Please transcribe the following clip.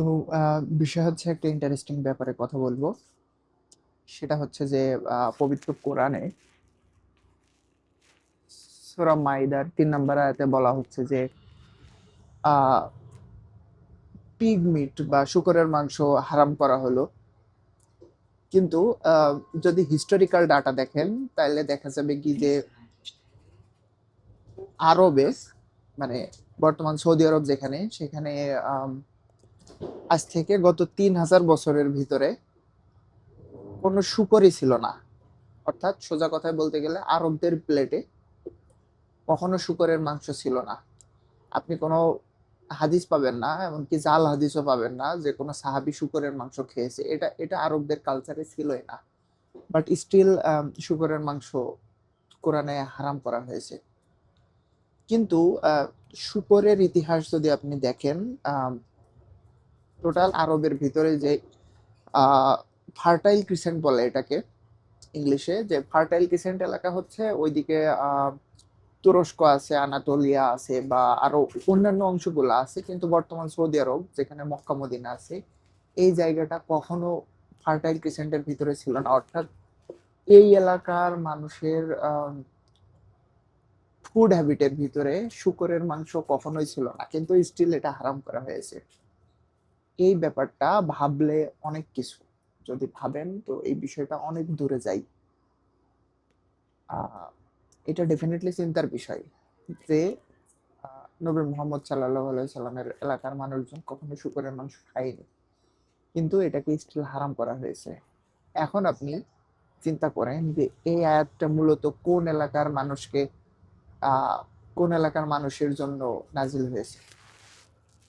তো বিষয় হচ্ছে একটা ইন্টারেস্টিং ব্যাপারে কথা বলব। সেটা হচ্ছে যে পবিত্র কোরআনে সূরা মাইদার তিন নম্বর আয়াতে বলা হচ্ছে যে পিগ মিট বা শুকরের মাংস হারাম করা হলো। কিন্তু যদি হিস্টোরিক্যাল ডাটা দেখেন, তাহলে দেখা যাবে কি যে, আরবে মানে বর্তমান সৌদি আরব যেখানে, সেখানে আজ থেকে গত তিন হাজার বছরের ভিতরে কোনো শুকরই ছিল না। অর্থাৎ সোজা কথায় বলতে গেলে আরবদের প্লেটে কখনো শুকরের মাংস ছিল না। আপনি কোনো হাদিস পাবেন না, এমনকি জাল হাদিসও পাবেন না যে কোনো সাহাবি শুকরের মাংস খেয়েছে। এটা এটা আরবদের কালচারে ছিলই না। বাট স্টিল শুকরের মাংস কোরআনে হারাম করা হয়েছে। কিন্তু শুকরের ইতিহাস যদি আপনি দেখেন টোটাল আরবের ভিতরে যে ফার্টাইল ক্রিসেন্ট বলে এটাকে ইংলিশে, যে ফার্টাইল ক্রিসেন্ট এলাকা হচ্ছে ওইদিকে তুরস্ক আছে, আনাতোলিয়া আছে বা আরও অন্যান্য অংশগুলো আছে, কিন্তু বর্তমান সৌদি আরব, যেখানে মক্কা, মদিনা আছে, এই জায়গাটা কখনো ফার্টাইল ক্রিসেন্টের ভিতরে ছিল না। অর্থাৎ এই এলাকার মানুষের ফুড হ্যাবিটের ভিতরে শুকরের মাংস কখনোই ছিল না, কিন্তু স্টিল এটা হারাম করা হয়েছে। এই ব্যাপারটা ভাবলে অনেক কিছু। যদি ভাবেন, তো এই বিষয়টা অনেক দূরে যাই। এটা ডেফিনেটলি চিন্তার বিষয় যে নবী মোহাম্মদ সাল্লাহ সাল্লামের এলাকার মানুষজন কখনো শুকরের মাংস খায়নি। কিন্তু এটাকে স্টিল হারাম করা হয়েছে। এখন আপনি চিন্তা করেন যে, এই আয়াতটা মূলত কোন এলাকার মানুষকে কোন এলাকার মানুষের জন্য নাজিল হয়েছে?